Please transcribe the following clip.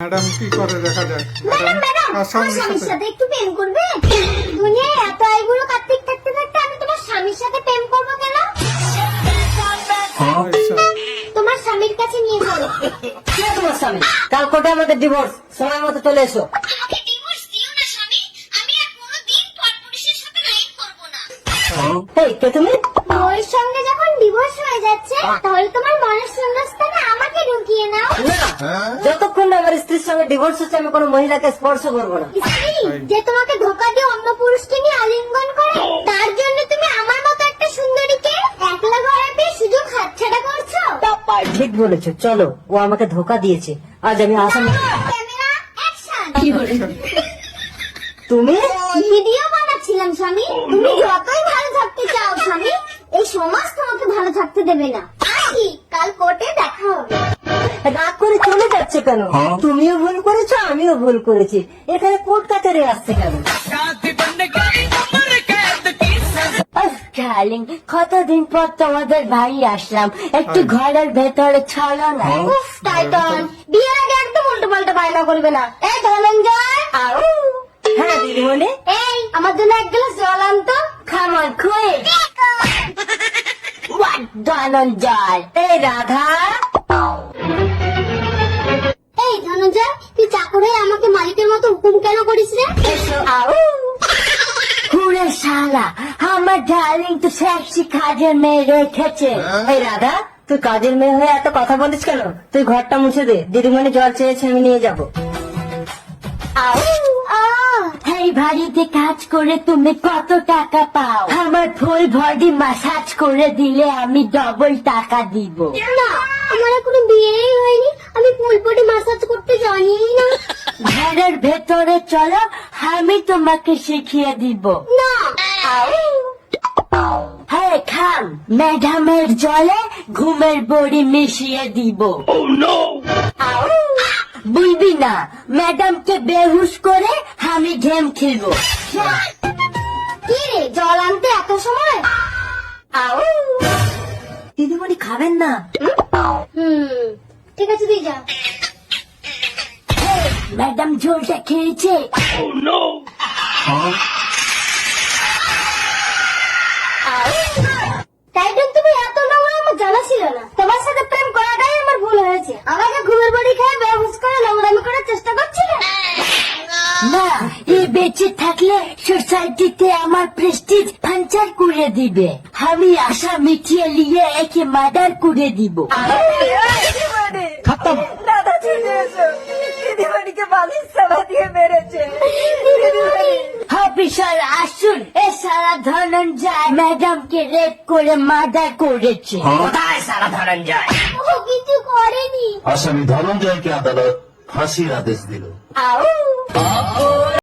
Madam কি করে দেখা যাক? ম্যাডাম ম্যাডাম স্বামীর সাথে? একটু প্রেম করবে? দুনিয়ায় এত আইগুলো কার্তিক থাকতে থাকতে আমি তোমার স্বামীর সাথে প্রেম করব কেন? আচ্ছা। তোমার স্বামীর কাছে নিয়ে কে তোমার স্বামী? কাল কোটে আমাদের ডিভোর্স সময় মতো চলে এসো। আমাকে ডিভোর্স দিও না স্বামী। আমি আর কোনোদিন পরপুরুষের সাথে লাইন করব না। এই কে তুমি? ওর সঙ্গে যখন ডিভোর্স হয়ে যাচ্ছে তাহলে তোমার মনের শূন্যস্থানে নাও যতক্ষণ না আমার স্ত্রীর সঙ্গে ডিভোর্স হচ্ছে আমি কোনো মহিলাকে স্পর্শ করব না। যে তোমাকে ধোকা দিয়ে অন্য পুরুষকে নিয়ে আলিঙ্গন করে তার জন্য তুমি আমার মতো একটা সুন্দরীকে একলা ঘরে পেয়ে সুযোগ হাতছাড়া করছ? ঠিক বলেছ। চলো ও আমাকে ধোকা দিয়েছে। আজ আমি আসামি ক্যামেরা অ্যাকশন তুমি? ভিডিও বানাচ্ছিলাম স্বামী। তুমি যতই ভালো থাকতে চাও স্বামী এই সমাজ তোমাকে ভালো থাকতে দেবে না। কাল কোর্টে দেখা হবে। যাচ্ছে কেন? তুমিও ভুল করেছ আমিও ভুল করেছি। এখানে কোর্ট কাচারে আসছে কেন? ডার্লিং কতদিন পর তোমাদের বাড়ি আসলাম? একটু ঘরের ভেতরে চলো না। উফ টাইটন বিয়ের আগে একদম উল্টো পাল্টা বায়না করবে না। এই ধনঞ্জয় আউ। হ্যাঁ দিদিমণি। এই আমার জন্য এক গ্লাস জল আনতো on, quick! ধনঞ্জয়। এই রাধা। চাকর হয়ে আমাকে মালিকের মতো হুকুম কেন করিস রে? পুরে শালা আমার ডার্লিং তো সেক্সি কাজের মেয়ে রেখেছে। এই রাধা তুই কাজের মেয়ে হয়ে এত কথা বলিস কেন? তুই ঘরটা মুছে দে দিদিমণি জল চেয়েছে আমি নিয়ে যাব। এই বাড়িতে কাজ করে তুমি কত টাকা পাও? আমার ফুল বডি মাসাজ করে দিলে আমি ডবল টাকা দিব। না আমার এখনও বিয়েই হয়নি আমি ফুলপটি মাসাজ করতে জানি না ঘরের ভেতরে চলো আমি তোমাকে শিখিয়ে দিব। না। হ্যাঁ খাম। ম্যাডামের জলে ঘুমের বড়ি মিশিয়ে দিব। বুঝবি না ম্যাডামকে বেহুশ করে আমি গেম খেলব। কি রে জল আনতে এত সময়? আউ। দিদিমণি খাবেন না? হুম। ঠিক আছে তুই যা। ম্যাডাম ঝোলটা খেয়েছে টাইটন তুমি এত নোংরা আমার জানা ছিল না। তোমার সাথে প্রেম করাটাই আমার ভুল হয়েছে। আমাকে ঘুমের বাড়ি খেয়ে করে নোংরামি করার চেষ্টা করছিলে? না এ বেঁচে থাকলে সোসাইটিতে আমার প্রেস্টিজ করে দিবে। আমি আশা মিটিয়ে নিয়ে একে মার্ডার করে দিব। অফিসার আসুন। এ সারা ধনঞ্জয় ম্যাডামকে রেপ করে মার্ডার করেছে। কোথায় সারা ধনঞ্জয়? ও কিছু করেনি। আসামি ধনঞ্জয়কে আদালত ফাঁসির আদেশ দিল। আউ।